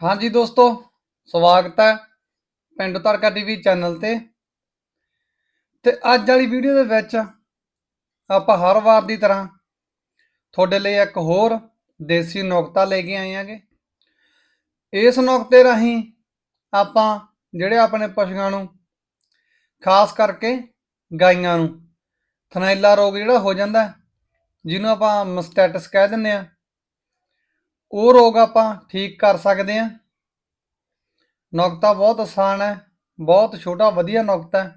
ਹਾਂਜੀ ਦੋਸਤੋ, ਸਵਾਗਤ ਹੈ ਪਿੰਡ ਤੜਕਾ ਟੀਵੀ ਚੈਨਲ ਤੇ। ਤੇ ਅੱਜ ਵਾਲੀ ਵੀਡੀਓ ਦੇ ਵਿੱਚ ਆਪਾਂ ਹਰ ਵਾਰ ਦੀ ਤਰ੍ਹਾਂ ਤੁਹਾਡੇ ਲਈ ਇੱਕ ਹੋਰ ਦੇਸੀ ਨੁਕਤਾ ਲੈ ਕੇ ਆਏ ਆਂਗੇ ਇਸ ਨੁਕਤੇ ਰਾਹੀਂ ਆਪਾਂ ਜਿਹੜੇ ਆਪਣੇ ਪਸ਼ੂਆਂ ਨੂੰ ਖਾਸ ਕਰਕੇ ਗਾਈਆਂ ਨੂੰ, ਥਨੈਲਾ ਰੋਗ ਜਿਹੜਾ ਹੋ ਜਾਂਦਾ, ਜਿਹਨੂੰ ਆਪਾਂ ਮਸਟੈਟਸ ਕਹਿ ਦਿੰਦੇ ਆ ਉਹ ਰੋਗ ਆਪਾਂ ਠੀਕ ਕਰ ਸਕਦੇ ਹਾਂ। ਨੁਕਤਾ ਬਹੁਤ ਆਸਾਨ ਹੈ, ਬਹੁਤ ਛੋਟਾ ਵਧੀਆ ਨੁਕਤਾ ਹੈ,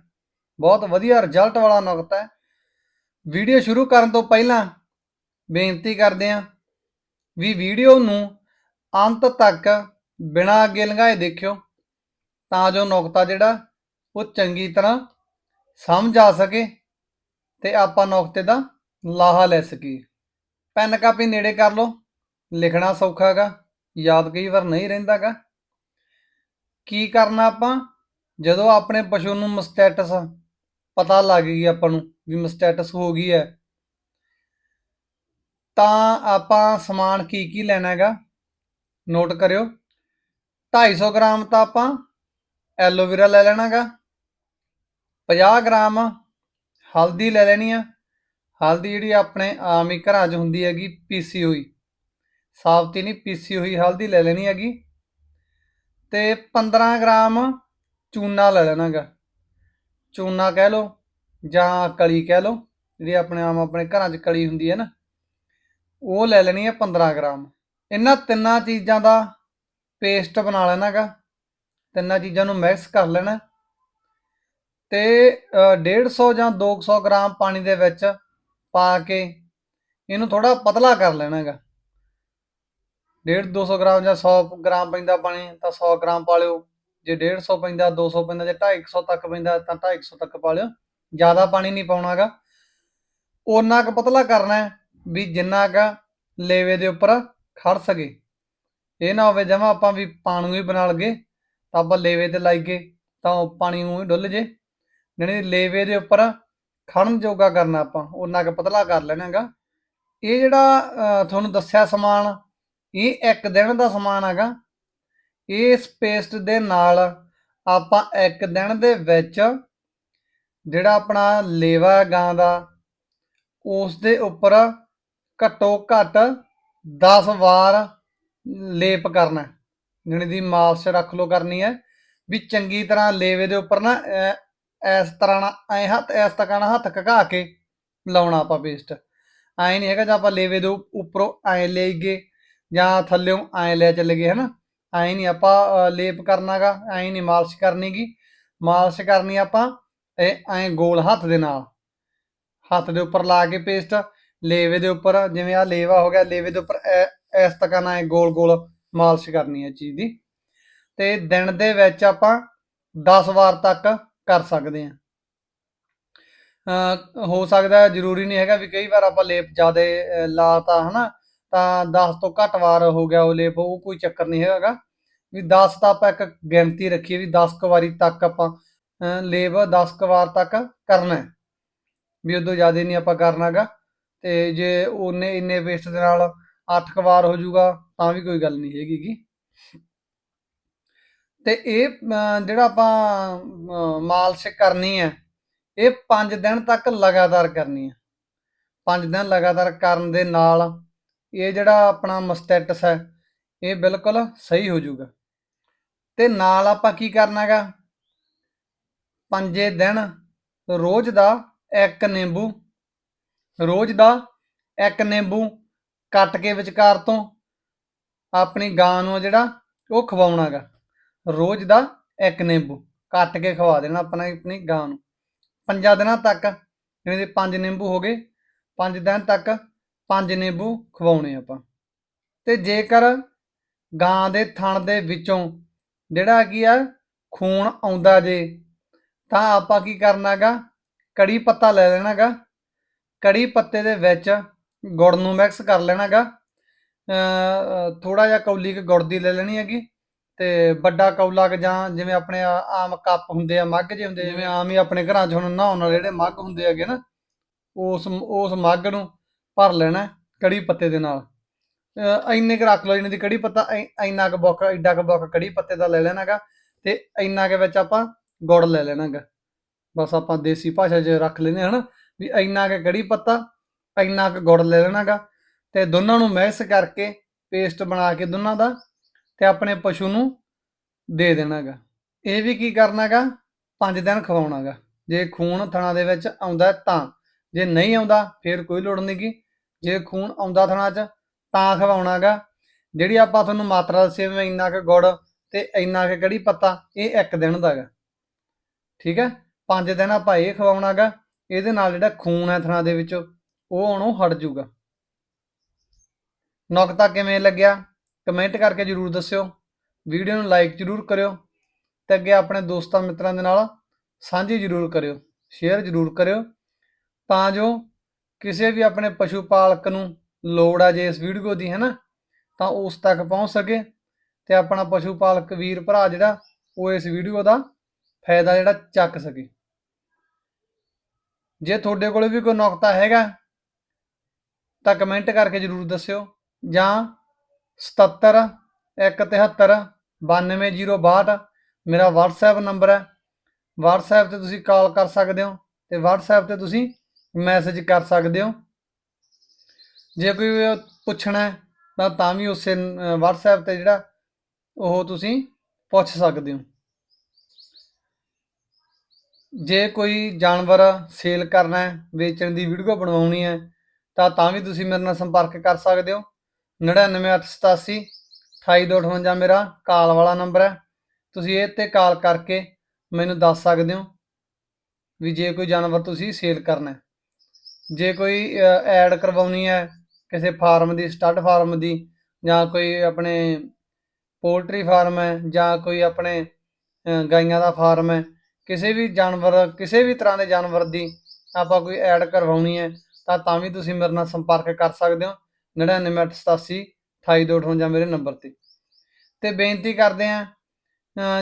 ਬਹੁਤ ਵਧੀਆ ਰਿਜ਼ਲਟ ਵਾਲਾ ਨੁਕਤਾ ਹੈ। ਵੀਡੀਓ ਸ਼ੁਰੂ ਕਰਨ ਤੋਂ ਪਹਿਲਾਂ ਬੇਨਤੀ ਕਰਦੇ ਹਾਂ ਵੀ ਵੀਡੀਓ ਨੂੰ ਅੰਤ ਤੱਕ ਬਿਨਾਂ ਅੱਗੇ ਲੰਘਾਏ ਦੇਖਿਓ, ਤਾਂ ਜੋ ਨੁਕਤਾ ਜਿਹੜਾ ਉਹ ਚੰਗੀ ਤਰ੍ਹਾਂ ਸਮਝ ਆ ਸਕੇ ਤੇ ਆਪਾਂ ਨੁਕਤੇ ਦਾ ਲਾਹਾ ਲੈ ਸਕੀਏ। ਪੈਨ ਕਾਪੀ ਨੇੜੇ ਕਰ ਲਓ। ਲਿਖਣਾ ਸੌਖਾ ਹੈਗਾ ਯਾਦ ਕਈ ਵਾਰ ਨਹੀਂ ਰਹਿੰਦਾਗਾ ਕੀ ਕਰਨਾ ਆਪਾਂ? ਜਦੋਂ ਆਪਣੇ ਪਸ਼ੂ ਨੂੰ ਮਸਟੈਟਸ ਪਤਾ ਲੱਗ ਗਈ ਆਪਾਂ ਨੂੰ ਵੀ ਮਸਟੈਟਸ ਹੋ ਗਈ ਹੈ, ਤਾਂ ਆਪਾਂ ਸਮਾਨ ਕੀ ਕੀ ਲੈਣਾ ਹੈਗਾ ਨੋਟ ਕਰਿਓ। 250 ਗ੍ਰਾਮ ਤਾਂ ਆਪਾਂ ਐਲੋਵੇਰਾ ਲੈ ਲੈਣਾਗਾ 50 ਗ੍ਰਾਮ ਹਲਦੀ ਲੈ ਲੈਣੀ ਆ। ਹਲਦੀ ਜਿਹੜੀ ਆਪਣੇ ਆਮ ਹੀ ਘਰਾਂ 'ਚ ਹੁੰਦੀ ਹੈਗੀ, ਪੀਸੀ ਹੋਈ। ਸਾਬਤੀ ਨਹੀਂ ਪੀਸੀ ਹੋਈ ਹਲਦੀ ਲੈ ਲੈਣੀ ਹੈਗੀ। ਤੇ 15 ਗ੍ਰਾਮ ਚੂਨਾ ਲੈ ਲੈਣਾਗਾ। ਚੂਨਾ ਕਹਿ ਲਓ ਜਾਂ ਕਲੀ ਕਹਿ ਲਓ ਜਿਹੜੀ ਆਪਣੇ ਆਮ ਆਪਣੇ ਘਰਾਂ 'ਚ ਕਲੀ ਹੁੰਦੀ ਹੈ ਨਾ ਉਹ ਲੈ ਲੈਣੀ ਹੈ 15 ਗ੍ਰਾਮ। ਇਹਨਾਂ ਤਿੰਨਾਂ ਚੀਜ਼ਾਂ ਦਾ ਪੇਸਟ ਬਣਾ ਲੈਣਾਗਾ। ਤਿੰਨਾਂ ਚੀਜ਼ਾਂ ਨੂੰ ਮਿਕਸ ਕਰ ਲੈਣਾ। ਤੇ ਅ, 150 ਜਾਂ 200 ਗ੍ਰਾਮ ਪਾਣੀ ਦੇ ਵਿੱਚ ਪਾ ਕੇ ਇਹਨੂੰ ਥੋੜਾ ਪਤਲਾ ਕਰ ਲੈਣਾਗਾ। 1.5 200 ਗ੍ਰਾਮ ਜਾਂ 100 ਗ੍ਰਾਮ ਪੈਂਦਾ ਪਾਣੀ, ਤਾਂ 100 ਗ੍ਰਾਮ ਪਾ ਲਿਓ ਜੇ 150 ਪੈਂਦਾ 200 ਪੈਂਦਾ ਜੇ 250 ਤੱਕ ਪੈਂਦਾ, ਤਾਂ 250 ਤੱਕ ਪਾ ਲਿਓ ਜ਼ਿਆਦਾ ਪਾਣੀ ਨਹੀਂ ਪਾਉਣਾਗਾ। ਓਨਾ ਕੁ ਪਤਲਾ ਕਰਨਾ ਹੈ ਵੀ ਜਿੰਨਾ ਕੁ ਲੇਵੇ ਦੇ ਉੱਪਰ ਖੜ ਸਕੇ। ਇਹ ਨਾ ਹੋਵੇ ਜਮਾ ਆਪਾਂ ਵੀ ਪਾਣੀ ਹੀ ਬਣਾ ਲਗੇ ਤਾਂ ਆਪਾਂ ਲੇਵੇ ਤੇ ਲਾਈਏ, ਤਾਂ ਉਹ ਪਾਣੀ ਨੂੰ ਹੀ ਡੁੱਲ ਜੇ। ਜਿਹੜੀ ਲੇਵੇ ਦੇ ਉੱਪਰ ਖੜਨ ਜੋਗਾ ਕਰਨਾ ਆਪਾਂ, ਓਨਾ ਕੁ ਪਤਲਾ ਕਰ ਲੈਣਾਗਾ। ਇਹ ਜਿਹੜਾ ਤੁਹਾਨੂੰ ਦੱਸਿਆ ਸਮਾਨ ਇਹ ਇੱਕ ਦਿਨ ਦਾ ਸਮਾਨ ਹੈਗਾ ਇਸ ਪੇਸਟ ਦੇ ਨਾਲ ਆਪਾਂ ਇੱਕ ਦਿਨ ਦੇ ਵਿੱਚ ਜਿਹੜਾ ਆਪਣਾ ਲੇਵਾ ਹੈ ਗਾਂ ਦਾ, ਉਸ ਦੇ ਉੱਪਰ ਘੱਟੋ ਘੱਟ 10 ਵਾਰ ਲੇਪ ਕਰਨਾ ਹੈ। ਜਾਣੀ ਦੀ ਮਾਲਸ਼ ਰੱਖ ਲੋ ਕਰਨੀ ਹੈ ਵੀ ਚੰਗੀ ਤਰ੍ਹਾਂ ਲੇਵੇ ਦੇ ਉੱਪਰ ਨਾ ਇਸ ਤਰ੍ਹਾਂ ਨਾਲ ਐ ਹੱਥ, ਇਸ ਤਰ੍ਹਾਂ ਹੱਥ ਘਕਾ ਕੇ ਲਾਉਣਾ ਆਪਾਂ ਪੇਸਟ ਐ ਨਹੀਂ ਹੈਗਾ ਜੇ ਆਪਾਂ ਲੇਵੇ ਦੇ ਉੱਪਰੋਂ ਐ ਲਈਏ ਜਾਂ ਥੱਲਿਓਂ ਐ ਲੈ ਚੱਲ ਗਏ ਹਨਾ? ਐ ਨਹੀਂ ਆਪਾਂ ਅ, ਲੇਪ ਕਰਨਾਗਾ ਐ ਨਹੀਂ ਮਾਲਿਸ਼ ਕਰਨੀਗੀ। ਮਾਲਿਸ਼ ਕਰਨੀ ਆਪਾਂ ਇਹ ਐ ਗੋਲ ਹੱਥ ਦੇ ਨਾਲ। ਹੱਥ ਦੇ ਉੱਪਰ ਲਾ ਕੇ ਪੇਸਟ ਲੇਵੇ ਦੇ ਉੱਪਰ ਜਿਵੇਂ ਆ ਲੇਵਾ ਹੋ ਗਿਆ ਲੇਵੇ ਦੇ ਉੱਪਰ ਐ- ਇਸ ਤਰ੍ਹਾਂ ਨਾਲ ਐ ਗੋਲ ਗੋਲ ਮਾਲਿਸ਼ ਕਰਨੀ ਹੈ ਚੀਜ਼ ਦੀ। ਤੇ ਦਿਨ ਦੇ ਵਿੱਚ ਆਪਾਂ 10 ਵਾਰ ਤੱਕ ਕਰ ਸਕਦੇ ਹਾਂ। ਅ, ਹੋ ਸਕਦਾ ਜ਼ਰੂਰੀ ਨਹੀਂ ਹੈਗਾ ਵੀ ਕਈ ਵਾਰ ਆਪਾਂ ਲੇਪ ਜ਼ਿਆਦੇ ਅ, ਲਾਤਾ ਹਨਾ? ਤਾਂ 10 ਤੋਂ ਘੱਟ ਵਾਰ ਹੋ ਗਿਆ ਉਹ ਲੇਪ ਉਹ ਕੋਈ ਚੱਕਰ ਨਹੀਂ ਹੈਗਾ। ਵੀ 10 ਤਾਂ ਆਪਾਂ ਇੱਕ ਗਿਣਤੀ ਰੱਖੀਏ ਵੀ 10 ਕੁ ਵਾਰੀ ਤੱਕ ਆਪਾਂ ਅ, ਲੇਪ 10 ਕੁ ਵਾਰ ਤੱਕ ਕਰਨਾ ਹੈ। ਵੀ ਉਦੋਂ ਜ਼ਿਆਦਾ ਨਹੀਂ ਆਪਾਂ ਕਰਨਾਗਾ ਤੇ ਜੇ ਉਹਨੇ ਇੰਨੇ ਵੇਸਟ ਦੇ ਨਾਲ 8 ਕੁ ਵਾਰ ਹੋ ਜਾਊਗਾ ਤਾਂ ਵੀ ਕੋਈ ਗੱਲ ਨਹੀਂ ਹੈਗੀ ਗੀ। ਤੇ ਇਹ ਜਿਹੜਾ ਆਪਾਂ ਮਾਲਸ਼ ਕਰਨੀ ਹੈ ਇਹ 5 ਦਿਨ ਤੱਕ ਲਗਾਤਾਰ ਕਰਨੀ ਹੈ। 5 ਦਿਨ ਲਗਾਤਾਰ ਕਰਨ ਦੇ ਨਾਲ ਇਹ ਜਿਹੜਾ ਆਪਣਾ ਮਸਟੈਟਸ ਹੈ, ਇਹ ਬਿਲਕੁਲ ਸਹੀ ਹੋ ਜਾਊਗਾ। ਤੇ ਨਾਲ ਆਪਾਂ ਕੀ ਕਰਨਾ ਕਰਨਾਗਾ ਪੰਜੇ ਦਿਨ ਰੋਜ਼ ਦਾ ਇੱਕ ਨਿੰਬੂ, ਰੋਜ਼ ਦਾ ਇੱਕ ਨਿੰਬੂ ਕੱਟ ਕੇ ਵਿਚਕਾਰ ਤੋਂ ਆਪਣੀ ਗਾਂ ਨੂੰ ਜਿਹੜਾ ਉਹ ਖਵਾਉਣਾਗਾ ਰੋਜ਼ ਦਾ ਇੱਕ ਨਿੰਬੂ ਕੱਟ ਕੇ ਖਵਾ ਦੇਣਾ ਆਪਣਾ ਆਪਣੀ ਗਾਂ ਨੂੰ। ਪੰਜਾਂ ਦਿਨਾਂ ਤੱਕ ਜਿਵੇਂ ਦੇ ਪੰਜ ਨਿੰਬੂ ਹੋ ਗਏ, ਪੰਜ ਦਿਨ ਤੱਕ ਪੰਜ ਨਿੰਬੂ ਖਵਾਉਣੇ ਆਪਾਂ। ਤੇ ਜੇਕਰ ਗਾਂ ਦੇ ਥਣ ਦੇ ਵਿੱਚੋਂ ਜਿਹੜਾ ਕੀ ਆ ਖੂਨ ਆਉਂਦਾ ਜੇ ਤਾਂ ਆਪਾਂ ਕੀ ਕਰਨਾਗਾ ਕੜੀ ਪੱਤਾ ਲੈ ਲੈਣਾਗਾ। ਕੜੀ ਪੱਤੇ ਦੇ ਵਿੱਚ ਗੁੜ ਨੂੰ ਮਿਕਸ ਕਰ ਲੈਣਾਗਾ। ਥੋੜਾ ਜਿਹਾ ਕੌਲੀ ਕੁ ਗੁੜ ਦੀ ਲੈ ਲੈਣੀ ਹੈਗੀ। ਤੇ ਵੱਡਾ ਕੌਲਾ ਕੁ ਜਾਂ ਜਿਵੇਂ ਆਪਣੇ ਆਮ ਕੱਪ ਹੁੰਦੇ ਆ ਮੱਗ ਜਿਹੇ ਹੁੰਦੇ ਜਿਵੇਂ ਆਮ ਹੀ ਆਪਣੇ ਘਰਾਂ 'ਚ ਹੁਣ ਨਹਾਉਣ ਵਾਲੇ ਜਿਹੜੇ ਮੱਗ ਹੁੰਦੇ ਹੈਗੇ ਨਾ ਉਸ ਉਸ ਮੱਗ ਨੂੰ ਭਰ ਲੈਣਾ ਕੜੀ ਪੱਤੇ ਦੇ ਨਾਲ। ਅਹ ਇੰਨੇ ਕੁ ਰੱਖ ਲਓ ਇਹਨਾਂ ਦੀ ਕੜੀ ਪੱਤਾ ਇ- ਇੰਨਾ ਕੁ ਬੁੱਕ ਐਡਾ ਕੁ ਬੁੱਕ ਕੜੀ ਪੱਤੇ ਦਾ ਲੈ ਲੈਣਾਗਾ ਤੇ ਇੰਨਾ ਕੁ ਵਿੱਚ ਆਪਾਂ ਗੁੜ ਲੈ ਲੈਣਾਗਾ। ਬਸ ਆਪਾਂ ਦੇਸੀ ਭਾਸ਼ਾ 'ਚ ਰੱਖ ਲੈਨੇ ਹਨਾ, ਵੀ ਇੰਨਾ ਕੁ ਕੜੀ ਪੱਤਾ, ਇੰਨਾ ਕੁ ਗੁੜ ਲੈ ਲੈਣਾਗਾ ਤੇ ਦੋਨਾਂ ਨੂੰ ਮਿਕਸ ਕਰਕੇ ਪੇਸਟ ਬਣਾ ਕੇ ਦੋਨਾਂ ਦਾ ਤੇ ਆਪਣੇ ਪਸ਼ੂ ਨੂੰ ਦੇ ਦੇਣਾਗਾ। ਇਹ ਵੀ ਕੀ ਕਰਨਾਗਾ 5 ਦਿਨ ਖਵਾਉਣਾਗਾ। ਜੇ ਖੂਨ ਥਣਾ ਦੇ ਵਿੱਚ ਆਉਂਦਾ ਹੈ ਤਾਂ। ਜੇ ਨਹੀਂ ਆਉਂਦਾ, ਫਿਰ ਕੋਈ ਲੋੜ ਨਹੀਂ ਨਹੀਂਗੀ ਜੇ ਖੂਨ ਆਉਂਦਾ ਥਣਾ 'ਚ, ਤਾਂ ਖਵਾਉਣਾਗਾ ਜਿਹੜੀ ਆਪਾਂ ਤੁਹਾਨੂੰ ਮਾਤਰਾ ਦੱਸੀ ਵੀ ਇੰਨਾ ਕੁ ਗੁੜ ਤੇ ਇੰਨਾ ਕੁ ਕੜੀ ਪੱਤਾ, ਇਹ ਇੱਕ ਦਿਨ ਦਾਗਾ ਠੀਕ ਹੈ ਪੰਜ ਦਿਨ ਆਪਾਂ ਇਹ ਖਵਾਉਣਾਗਾ ਇਹਦੇ ਨਾਲ ਜਿਹੜਾ ਖੂਨ ਹੈ ਥਣਾ ਦੇ ਵਿੱਚ, ਉਹ ਉਹਨੂੰ ਹਟ ਜਾਊਗਾ ਨੁਕਤਾ ਕਿਵੇਂ ਲੱਗਿਆ? ਕਮੈਂਟ ਕਰਕੇ ਜਰੂਰ ਦੱਸਿਓ। ਵੀਡੀਓ ਨੂੰ ਲਾਈਕ ਜਰੂਰ ਕਰਿਓ ਤੇ ਅੱਗੇ ਆਪਣੇ ਦੋਸਤਾਂ ਮਿੱਤਰਾਂ ਦੇ ਨਾਲ ਸਾਂਝੀ ਜਰੂਰ ਕਰਿਓ। ਸ਼ੇਅਰ ਜਰੂਰ ਕਰਿਓ। ਤਾਂ ਜੋ ਕਿਸੇ ਵੀ ਆਪਣੇ ਪਸ਼ੂ ਪਾਲਕ ਨੂੰ ਲੋੜ ਆ ਜੇ ਇਸ ਵੀਡੀਓ ਦੀ ਹੈ ਨਾ ਤਾਂ ਉਸ ਤੱਕ ਪਹੁੰਚ ਸਕੇ ਤੇ ਆਪਣਾ ਪਸ਼ੂ ਪਾਲਕ ਵੀਰ ਭਰਾ ਜਿਹੜਾ, ਉਹ ਇਸ ਵੀਡੀਓ ਦਾ ਫਾਇਦਾ ਜਿਹੜਾ ਚੱਕ ਸਕੇ। ਜੇ ਤੁਹਾਡੇ ਕੋਲ ਵੀ ਕੋਈ ਨੁਕਤਾ ਹੈਗਾ ਤਾਂ ਕਮੈਂਟ ਕਰਕੇ ਜਰੂਰ ਦੱਸਿਓ ਜਾਂ 77 173 92062 ਮੇਰਾ WhatsApp ਨੰਬਰ ਹੈ। WhatsApp ਤੇ ਤੁਸੀਂ ਕਾਲ ਕਰ ਸਕਦੇ ਹੋ ਤੇ WhatsApp ਤੇ ਤੁਸੀਂ ਮੈਸੇਜ ਕਰ ਸਕਦੇ ਹੋ। ਜੇ ਕੋਈ ਪੁੱਛਣਾ ਤਾਂ ਤਾਂ ਵੀ ਉਸੇ ਅਹ, WhatsApp ਤੇ ਜਿਹੜਾ ਉਹ ਤੁਸੀਂ ਪੁੱਛ ਸਕਦੇ ਹੋ। ਜੇ ਕੋਈ ਜਾਨਵਰ ਸੇਲ ਕਰਨਾ ਹੈ ਵੇਚਣ ਦੀ ਵੀਡੀਓ ਬਣਵਾਉਣੀ ਹੈ ਤਾਂ ਤਾਂ ਵੀ ਤੁਸੀਂ ਮੇਰੇ ਨਾਲ ਸੰਪਰਕ ਕਰ ਸਕਦੇ ਹੋ। 99887 2858 ਮੇਰਾ ਕਾਲ ਵਾਲਾ ਨੰਬਰ ਹੈ। ਤੁਸੀਂ ਇਹ ਤੇ ਕਾਲ ਕਰਕੇ ਮੈਨੂੰ ਦੱਸ ਸਕਦੇ ਹੋ ਵੀ ਜੇ ਕੋਈ ਜਾਨਵਰ ਤੁਸੀਂ ਸੇਲ ਕਰਨਾ ਹੈ। ਜੇ ਕੋਈ ਐਡ ਕਰਵਾਉਣੀ ਹੈ, ਕਿਸੇ ਫਾਰਮ ਦੀ ਸਟੱਡ ਫਾਰਮ ਦੀ, ਜਾਂ ਕੋਈ ਆਪਣੇ ਪੋਲਟਰੀ ਫਾਰਮ ਹੈ, ਜਾਂ ਕੋਈ ਆਪਣੇ ਗਾਈਆਂ ਦਾ ਫਾਰਮ ਹੈ, ਕਿਸੇ ਵੀ ਜਾਨਵਰ, ਕਿਸੇ ਵੀ ਤਰ੍ਹਾਂ ਦੇ ਜਾਨਵਰ ਦੀ ਆਪਾਂ ਕੋਈ ਐਡ ਕਰਵਾਉਣੀ ਹੈ, ਤਾਂ ਤਾਂ ਵੀ ਤੁਸੀਂ ਮੇਰੇ ਨਾਲ ਸੰਪਰਕ ਕਰ ਸਕਦੇ ਹੋ। 99887 2858 ਮੇਰੇ ਨੰਬਰ ਤੇ। ਤੇ ਬੇਨਤੀ ਕਰਦੇ ਆ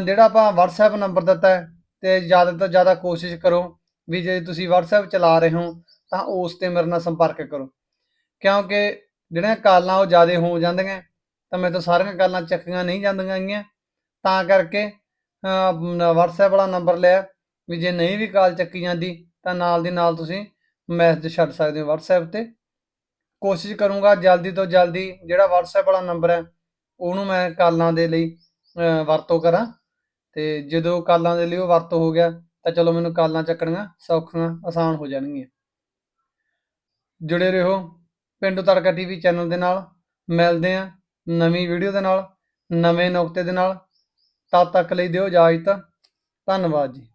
ਜਿਹੜਾ ਆਪਾਂ WhatsApp ਨੰਬਰ ਦਿੱਤਾ ਹੈ, ਤੇ ਜ਼ਿਆਦਾ ਤੋਂ ਜ਼ਿਆਦਾ ਕੋਸ਼ਿਸ਼ ਕਰੋ ਵੀ ਜੇ ਤੁਸੀਂ WhatsApp ਚਲਾ ਰਹੇ ਹੋ ਤਾਂ ਉਸ ਤੇ ਮੇਰੇ ਨਾਲ ਸੰਪਰਕ ਕਰੋ। ਕਿਉਂਕਿ ਜਿਹੜੀਆਂ ਕਾਲਾਂ ਉਹ ਜ਼ਿਆਦਾ ਹੋ ਜਾਂਦੀਆਂ ਤਾਂ ਮੇਰੇ ਤੋਂ ਸਾਰੀਆਂ ਕਾਲਾਂ ਚੱਕੀਆਂ ਨਹੀਂ ਜਾਂਦੀਆਂ ਗਈਆਂ। ਤਾਂ ਕਰਕੇ ਅਹ, WhatsApp ਵਾਲਾ ਨੰਬਰ ਲਿਆ ਵੀ ਜੇ ਨਹੀਂ ਵੀ ਕਾਲ ਚੱਕੀ ਜਾਂਦੀ ਤਾਂ ਨਾਲ ਦੀ ਨਾਲ ਤੁਸੀਂ ਮੈਸੇਜ ਛੱਡ ਸਕਦੇ ਹੋ WhatsApp ਤੇ। ਕੋਸ਼ਿਸ਼ ਕਰੂੰਗਾ ਜਲਦੀ ਤੋਂ ਜਲਦੀ ਜਿਹੜਾ WhatsApp ਵਾਲਾ ਨੰਬਰ ਹੈ ਉਹਨੂੰ ਮੈਂ ਕਾਲਾਂ ਦੇ ਲਈ ਵਰਤੋਂ ਕਰਾਂ। ਤੇ ਜਦੋਂ ਕਾਲਾਂ ਦੇ ਲਈ ਉਹ ਵਰਤੋਂ ਹੋ ਗਿਆ ਤਾਂ ਚਲੋ ਮੈਨੂੰ ਕਾਲਾਂ ਚੱਕਣੀਆਂ ਸੌਖੀਆਂ ਆਸਾਨ ਹੋ ਜਾਣਗੀਆਂ। ਜੁੜੇ ਰਹੋ। ਪਿੰਡੂ ਤੜਕਾ ਟੀਵੀ ਚੈਨਲ ਦੇ ਨਾਲ ਮਿਲਦੇ ਆ ਨਵੀਂ ਵੀਡੀਓ ਦੇ ਨਾਲ, ਨਵੇਂ ਨੁਕਤੇ ਦੇ ਨਾਲ। ਤਦ ਤੱਕ ਲਈ ਦਿਓ ਇਜਾਜ਼ਤ। ਧੰਨਵਾਦ ਜੀ।